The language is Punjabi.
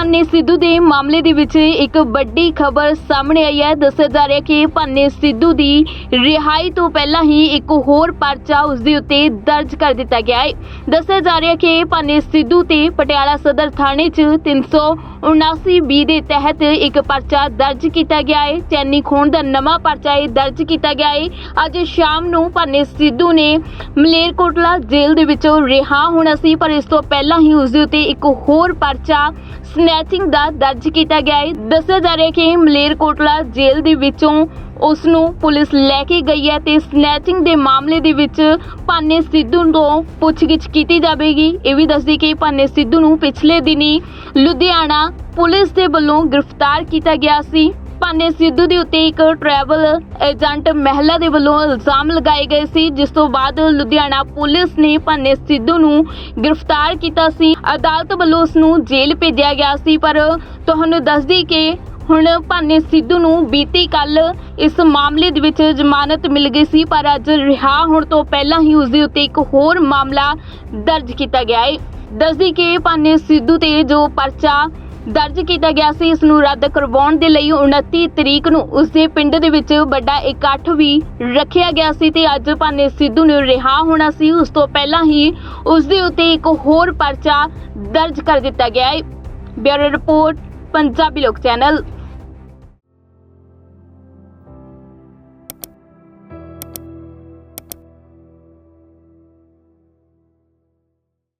ਭਾਨੇ ਸਿੱਧੂ ਦੇ ਮਾਮਲੇ ਦੇ ਵਿੱਚ ਇੱਕ ਵੱਡੀ ਖਬਰ ਸਾਹਮਣੇ ਆਈ ਹੈ। ਦੱਸਿਆ ਜਾ ਰਿਹਾ ਕਿ ਭਾਨੇ ਸਿੱਧੂ ਦੀ ਰਿਹਾਈ ਤੋਂ ਪਹਿਲਾਂ ਹੀ ਇੱਕ ਹੋਰ ਪਰਚਾ ਉਸ ਦੇ ਉੱਤੇ ਦਰਜ ਕਰ ਦਿੱਤਾ ਗਿਆ ਹੈ। ਦੱਸਿਆ ਜਾ ਰਿਹਾ ਕਿ ਭਾਨੇ ਸਿੱਧੂ ਤੇ ਪਟਿਆਲਾ ਸਦਰ ਥਾਣੇ 'ਚ 300 79B ਦੇ ਤਹਿਤ ਇੱਕ ਪਰਚਾ ਦਰਜ ਕੀਤਾ ਗਿਆ ਹੈ। ਚੈਨੀ ਖੋਣ ਦਾ ਨਵਾਂ ਪਰਚਾ ਇਹ ਦਰਜ ਕੀਤਾ ਗਿਆ ਹੈ। ਅੱਜ ਸ਼ਾਮ ਨੂੰ ਭਾਨੇ ਸਿੱਧੂ ਨੇ ਮਲੇਰਕੋਟਲਾ ਜੇਲ੍ਹ ਦੇ ਵਿੱਚੋਂ ਰਿਹਾ ਹੋਣਾ ਸੀ, ਪਰ ਇਸ ਤੋਂ ਪਹਿਲਾਂ ਹੀ ਉਸ ਦੇ ਉੱਤੇ ਇੱਕ ਹੋਰ ਪਰਚਾ ਸਨੈਚਿੰਗ ਦਾ ਦਰਜ ਕੀਤਾ ਗਿਆ ਹੈ। ਦੱਸਿਆ ਜਾ ਰਿਹਾ ਹੈ ਕਿ ਮਲੇਰਕੋਟਲਾ ਜੇਲ੍ਹ ਦੇ ਵਿੱਚੋਂ ਉਸ ਨੂੰ ਪੁਲਿਸ ਲੈ ਕੇ ਗਈ ਹੈ ਤੇ ਸਨੈਚਿੰਗ ਦੇ ਮਾਮਲੇ ਦੇ ਵਿੱਚ ਭਾਨੇ ਸਿੱਧੂ ਤੋਂ ਪੁੱਛਗਿੱਛ ਕੀਤੀ ਜਾਵੇਗੀ। ਇਹ ਵੀ ਦੱਸਦੀ ਕਿ ਭਾਨੇ ਸਿੱਧੂ ਨੂੰ ਪਿਛਲੇ ਦਿਨੀ ਲੁਧਿਆਣਾ ਪੁਲਿਸ ਦੇ ਵੱਲੋਂ ਗ੍ਰਿਫਤਾਰ ਕੀਤਾ ਗਿਆ ਸੀ। ਭਾਨੇ ਸਿੱਧੂ ਦੇ ਉੱਤੇ ਇੱਕ ਟਰੈਵਲ ਏਜੰਟ ਮਹਿਲਾ ਦੇ ਵੱਲੋਂ ਇਲਜ਼ਾਮ ਲਗਾਏ ਗਏ ਸੀ, ਜਿਸ ਤੋਂ ਬਾਅਦ ਲੁਧਿਆਣਾ ਪੁਲਿਸ ਨੇ ਭਾਨੇ ਸਿੱਧੂ ਨੂੰ ਗ੍ਰਿਫਤਾਰ ਕੀਤਾ ਸੀ। ਅਦਾਲਤ ਵੱਲੋਂ ਉਸ ਨੂੰ ਜੇਲ੍ਹ ਭੇਜਿਆ ਗਿਆ ਸੀ, ਪਰ ਤੁਹਾਨੂੰ ਦੱਸਦੀ ਕਿ ਹੁਣ ਭਾਨੇ ਸਿੱਧੂ ਨੂੰ ਬੀਤੀ ਕੱਲ ਇਸ ਮਾਮਲੇ ਦੇ ਵਿੱਚ ਜ਼ਮਾਨਤ ਮਿਲ ਗਈ ਸੀ, ਪਰ ਅੱਜ ਰਿਹਾ ਹੋਣ ਤੋਂ ਪਹਿਲਾਂ ਹੀ ਉਸ ਦੇ ਉੱਤੇ ਇੱਕ ਹੋਰ ਮਾਮਲਾ ਦਰਜ ਕੀਤਾ ਗਿਆ ਹੈ ਦੱਸਦੀ ਕਿ ਭਾਨੇ ਸਿੱਧੂ ਤੇ ਜੋ ਪਰਚਾ ਦਰਜ ਕੀਤਾ ਗਿਆ ਸੀ, ਇਸ ਨੂੰ ਰੱਦ ਕਰਵਾਉਣ ਦੇ ਲਈ 29 ਤਰੀਕ ਨੂੰ ਉਸ ਦੇ ਪਿੰਡ ਦੇ ਵਿੱਚ ਵੱਡਾ ਇਕੱਠ ਵੀ ਰੱਖਿਆ ਗਿਆ ਸੀ ਤੇ ਅੱਜ ਭਾਨੇ ਸਿੱਧੂ ਨੇ ਰਿਹਾ ਹੋਣਾ ਸੀ। ਉਸ ਤੋਂ ਪਹਿਲਾਂ ਹੀ ਉਸ ਦੇ ਉੱਤੇ ਇੱਕ ਹੋਰ ਪਰਚਾ ਦਰਜ ਕਰ ਦਿੱਤਾ ਗਿਆ ਹੈ ਬਿਊਰੋ ਰਿਪੋਰਟ, ਪੰਜਾਬੀ ਲੋਕ ਚੈਨਲ।